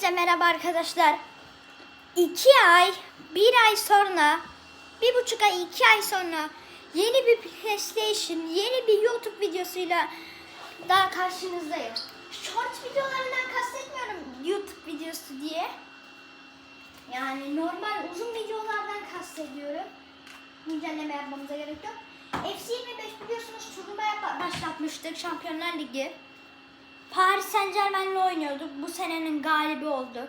Hepinize merhaba arkadaşlar. İki ay, bir ay sonra, bir buçuk ay, iki ay sonra yeni bir PlayStation, yeni bir YouTube videosuyla daha karşınızdayım. Short videolarından kastetmiyorum YouTube videosu diye. Yani normal uzun videolardan kastediyorum. Güncelleme yapmamıza gerek yok. FC 25 biliyorsunuz turnuvaya ba- başlatmıştık Şampiyonlar Ligi. Paris Saint Germain'le oynuyorduk. Bu senenin galibi oldu.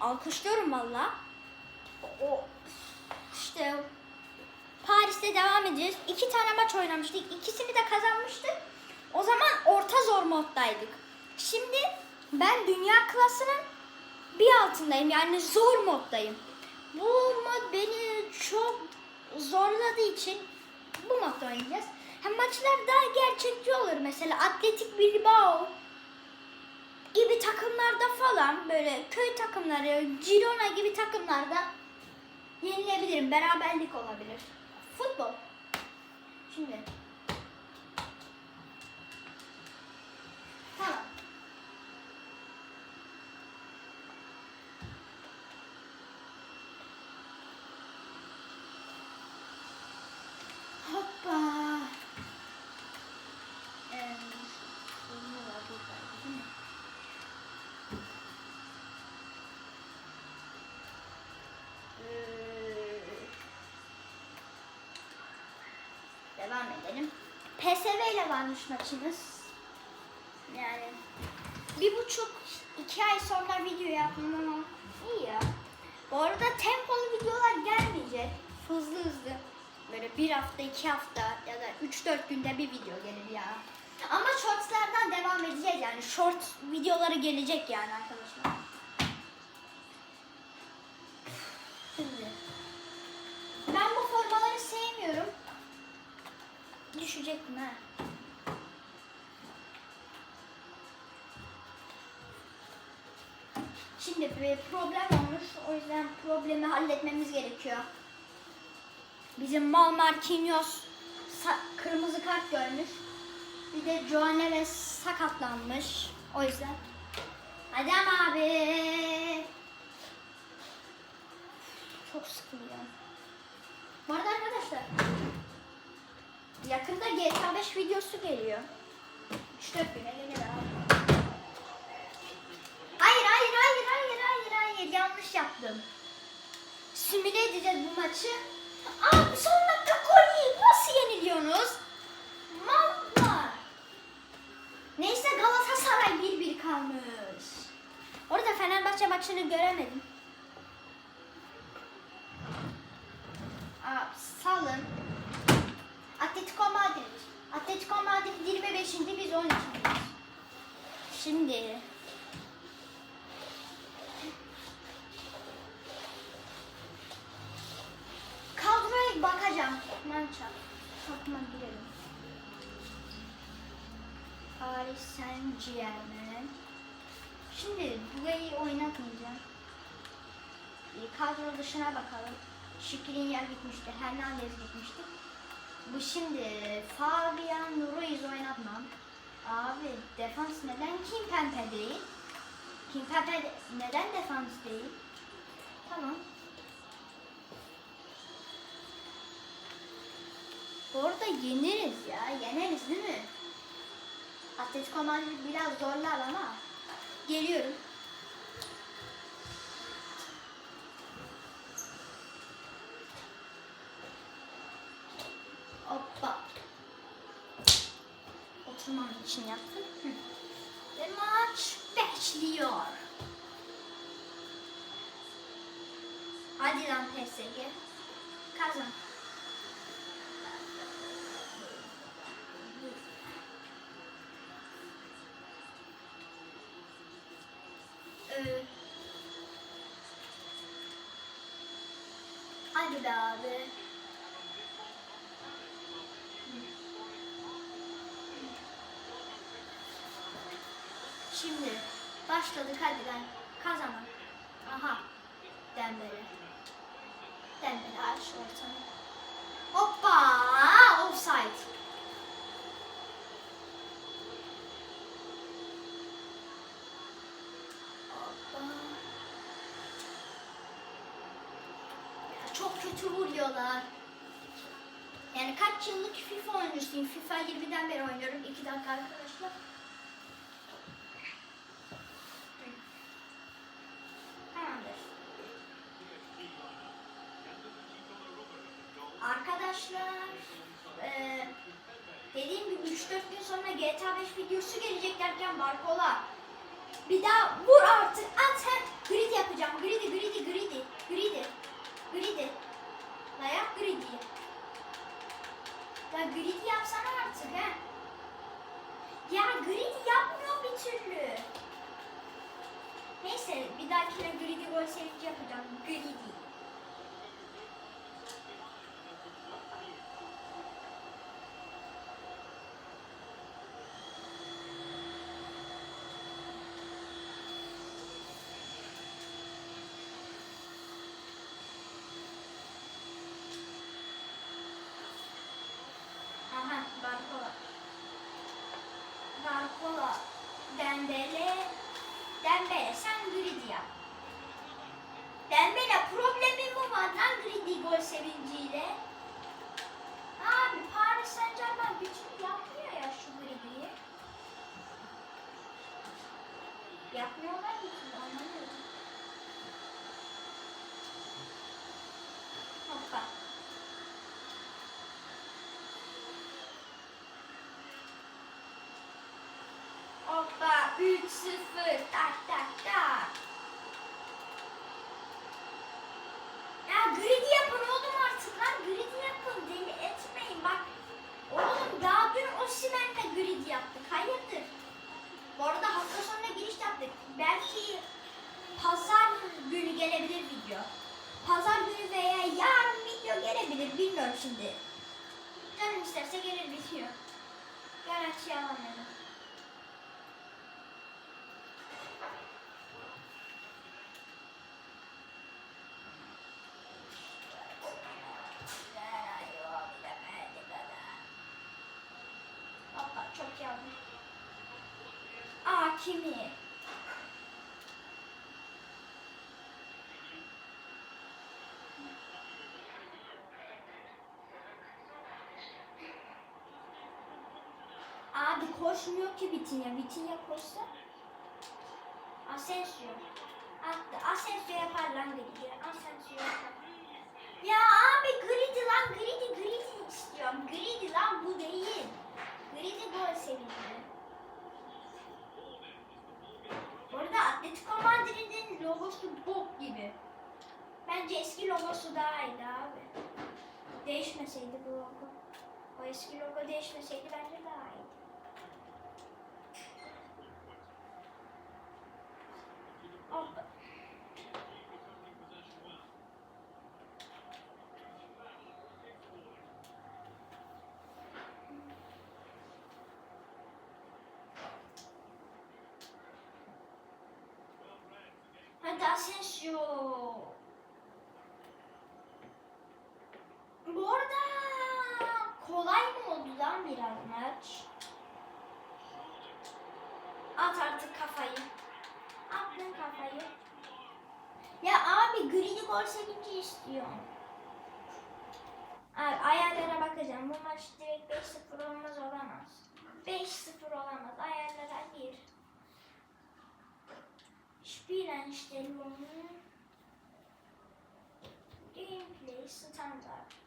Alkışlıyorum valla. O işte Paris'te devam edeceğiz. İki tane maç oynamıştık. İkisini de kazanmıştık. O zaman orta zor moddaydık. Şimdi ben dünya klasının bir altındayım. Yani zor moddayım. Bu mod beni çok zorladığı için bu modda oynayacağız. Hem maçlar daha gerçekçi olur. Mesela Atletik Bilbao gibi takımlarda falan böyle köy takımları, Girona gibi takımlarda yenilebilirim. Beraberlik olabilir. Futbol. Şimdi. Tamam. Hoppa. Ee, şunu var buradaydı, değil mi? Ee, Devam edelim. PSV ile varmış maçımız. Yani bir buçuk iki ay sonra video yaptım ama iyi ya. Bu arada tempolu videolar gelmeyecek. Hızlı hızlı. Böyle bir hafta, iki hafta ya da üç dört günde bir video gelir ya. Ama shortslardan devam edeceğiz yani. Short videoları gelecek yani arkadaşlar. Düşecektim ha. Şimdi bir problem olmuş. O yüzden problemi halletmemiz gerekiyor. Bizim mal Marquinhos kırmızı kart görmüş. Bir de Joao Neves sakatlanmış. O yüzden. Adem abi. Çok sıkılıyorum. Bu arada arkadaşlar yakında GTA 5 videosu geliyor. 3-4 güne gelir abi. Hayır hayır hayır hayır hayır hayır yanlış yaptım. Simüle edeceğiz bu maçı. Abi son dakika gol nasıl yeniliyorsunuz? Mallar. Neyse Galatasaray 1-1 kalmış. Orada Fenerbahçe maçını göremedim. Aa, salın. Atletico Madrid. Atletico Madrid 25. biz 12. Şimdi kadroya bakacağım. Mança. Takma girelim. Paris Saint Germain. Şimdi burayı oynatmayacağım. Bir kadro dışına bakalım. Şükrin yer gitmişti. Hernandez gitmişti. Bu şimdi Fabian Ruiz oynatmam. Abi defans neden Kimpembe değil? Kimpembe de- neden defans değil? Tamam. Orada yeniriz ya. Yeneriz değil mi? Atletico Madrid biraz zorlar ama geliyorum. Hoppa. Oturmam için yaptım. Hı. Ve maç başlıyor. Hadi lan PSG. Kazan. Ee, Hadi be abi. Başladık hadi lan. Kazanan. Aha. Dembele. Dembele aç ortanı. Hoppa. Offside. çok kötü vuruyorlar. Yani kaç yıllık FIFA oyuncusuyum. FIFA 20'den beri oynuyorum. 2 dakika arkadaşlar. Gün sonra GTA 5 videosu gelecek derken Barkola bir daha vur artık at hem grid yapacağım. Gridi gridi gridi. Gridi. Gridi. La yap gridi. Ya gridi yapsana artık he. Ya gridi yapmıyor bir türlü. Neyse bir dahakine gridi gol sevinci yapacağım. Gridi Aha, Barkola. Barkola. Dembele. Dembele sen gridi yap. Dembele problemin mi var lan gridi gol sevinciyle? Abi Paris Saint Germain bütün yapmıyor ya şu gridiyi. Yapmıyorlar ki anlamıyorum. Hoppa. Hoppa 3-0 tak tak tak. Ya grid yapın oğlum artık lan grid yapın deli etmeyin bak. Oğlum daha dün Osimhen'le grid yaptık hayırdır? Bu arada hafta sonuna giriş yaptık. Belki pazar günü video. Pazar günü veya yarın video gelebilir bilmiyorum şimdi. Canım isterse gelir video. Garanti alamıyorum. Çok yandım. Aa kimi? Abi koşmuyor ki Vitinha. Vitinha koşsa. Asensio. Asensio yapar lan dedi. Asensio yapar. Ya abi gridi lan gridi gridi istiyorum. Gridi lan bu değil. Gridi gol sevinci. Bu arada Atletico Madrid'in logosu bok gibi. Bence eski logosu daha iyiydi abi. Değişmeseydi bu logo. O eski logo değişmeseydi bence daha iyiydi. Hoppa. Hadi Asensio. Bu arada kolay mı oldu lan biraz maç? At artık kafayı. Attın kafayı. Ya abi gridi gol sevinci istiyorum. Abi ayarlara bakacağım. Bu maç direkt 5-0 olmaz olamaz. 5-0 olamaz. Ayarlara gir. Spieleinstellungen. Gameplay standart.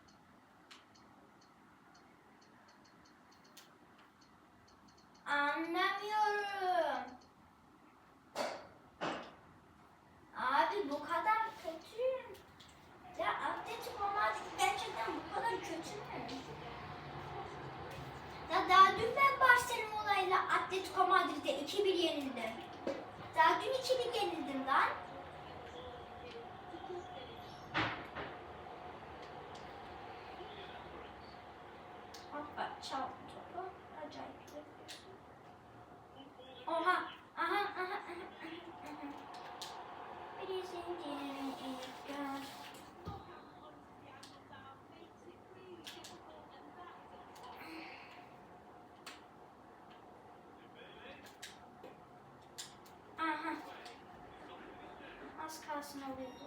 hatasını alıyordu.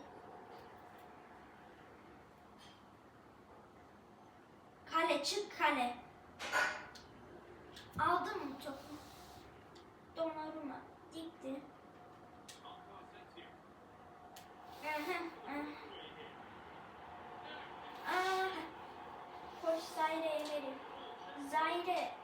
Kale çık kale. Aldı mı topu? Donnarumma dikti. Koş Zaire'ye verin. Zaire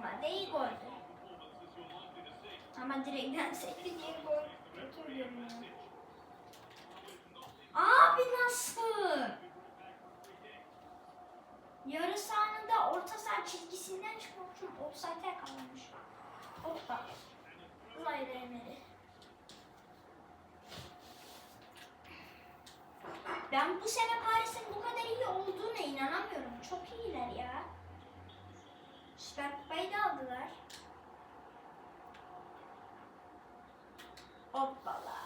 Normalde iyi goldü. Ama direkten diye gol. Abi nasıl? Yarı sahanında orta saha çizgisinden çıkmışım. Offside'e kalmış. Hoppa. Zayre Emery. Ben bu sene Paris'in bu kadar iyi olduğuna inanamıyorum. Çok iyiler ya. Süper Kupayı da aldılar. Hoppala.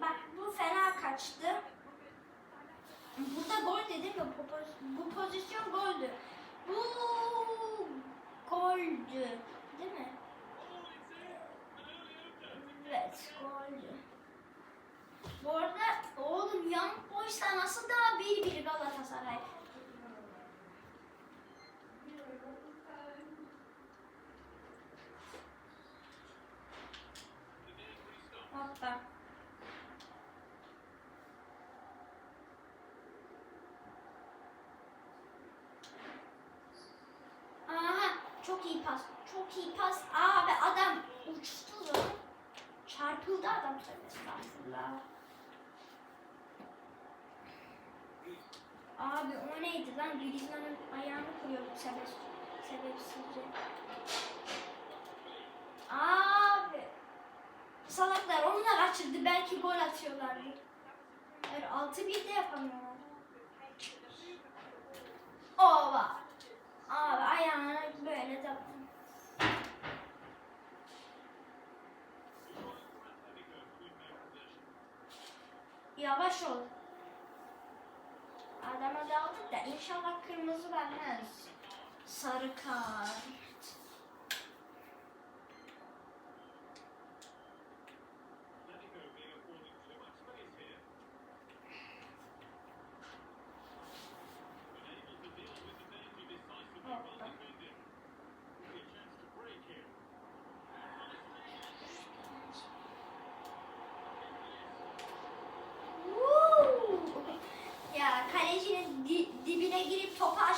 Bak bu fena kaçtı. Burada gol dedim ya bu pozisyon goldü. Bu goldü. Değil mi? Evet goldü. Bu arada oğlum Young Boys'la nasıl daha bir bir Galatasaray? Hoppa. Aha çok iyi pas. Çok iyi pas. Abi adam uçtu. Çarpıldı adam tabii estağfurullah. Abi o neydi lan? Griezmann'ın ayağını kırıyordu sebep, sebepsizce. Abi. Salaklar onu da kaçırdı. Belki gol atıyorlardı. Hayır 6-1 de yapamıyorlar. Ova. Abi ayağını böyle de Yavaş ol. Adama daldık da inşallah kırmızı vermez. Sarı kart.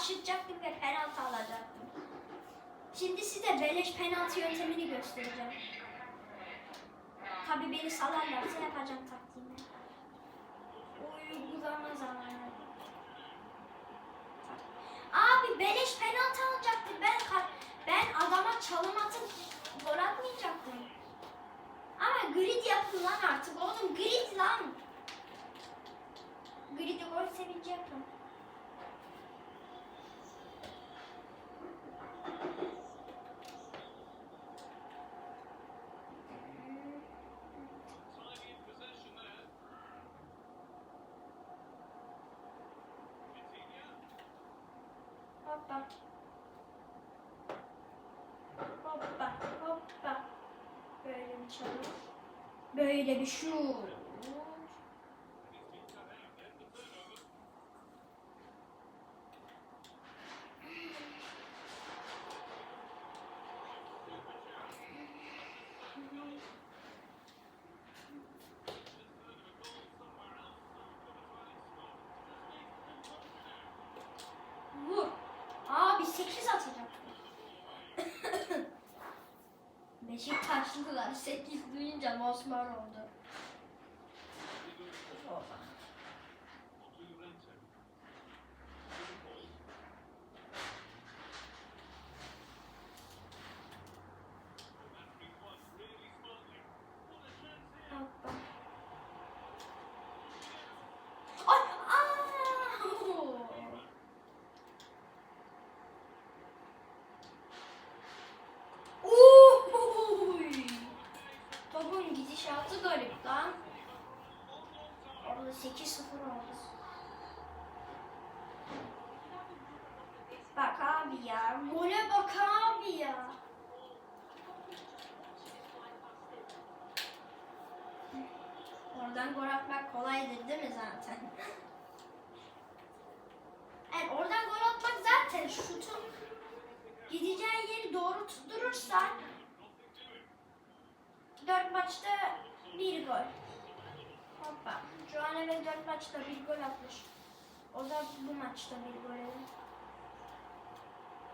Aşıracaktım ve penaltı alacaktım. Şimdi size beleş penaltı yöntemini göstereceğim. Tabii beni salarlarsa yapacağım taktiğimi. Uygulama zamanı. Abi beleş penaltı alacaktım. Ben ben adama çalım atıp gol atmayacaktım. Ama grid yapın lan artık. Oğlum grid lan. Grid'i gol sevinci yapın. Hoppa. Hoppa, hoppa. Böyle bir çalım. Böyle bir şut. Vur. Abi 8 atacak. Beşiktaşlılar 8 duyunca mosmor oldu. Oha. Hoppa. Ay 8-0 oldu. Bak abi ya. Gole bak abi ya. Oradan gol atmak kolaydır değil mi zaten? Yani oradan gol atmak zaten şutun gideceği yeri doğru tutturursan dört maçta bir gol. Hoppa. Joanne ve dört maçta bir gol atmış. O da bu maçta bir gol yedi.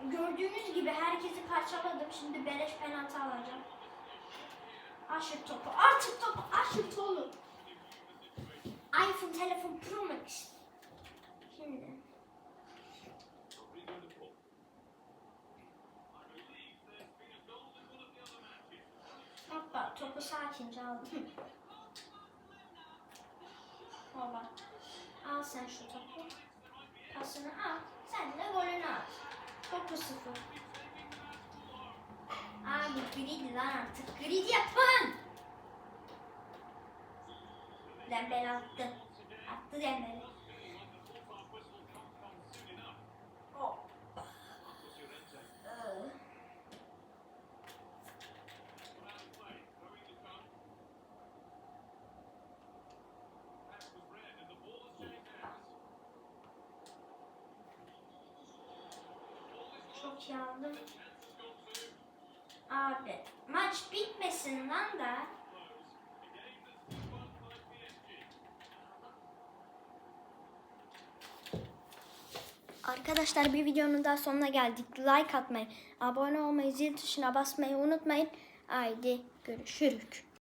Gördüğünüz gibi herkesi parçaladım. Şimdi beleş penaltı alacağım. Aşık topu. Artık topu. Aşık oğlum. iPhone telefon Pro Max. Şimdi. Hoppa topu sakince aldım. Baba. Al sen şu topu. Pasını al. Sen de golünü at. Topu sıfır. Abi grid lan artık. Grid yapın. Dembele attı. Attı Dembele. Çok iyi aldım. Abi maç bitmesin lan da. Arkadaşlar bir videonun daha sonuna geldik. Like atmayı, abone olmayı, zil tuşuna basmayı unutmayın. Haydi görüşürük.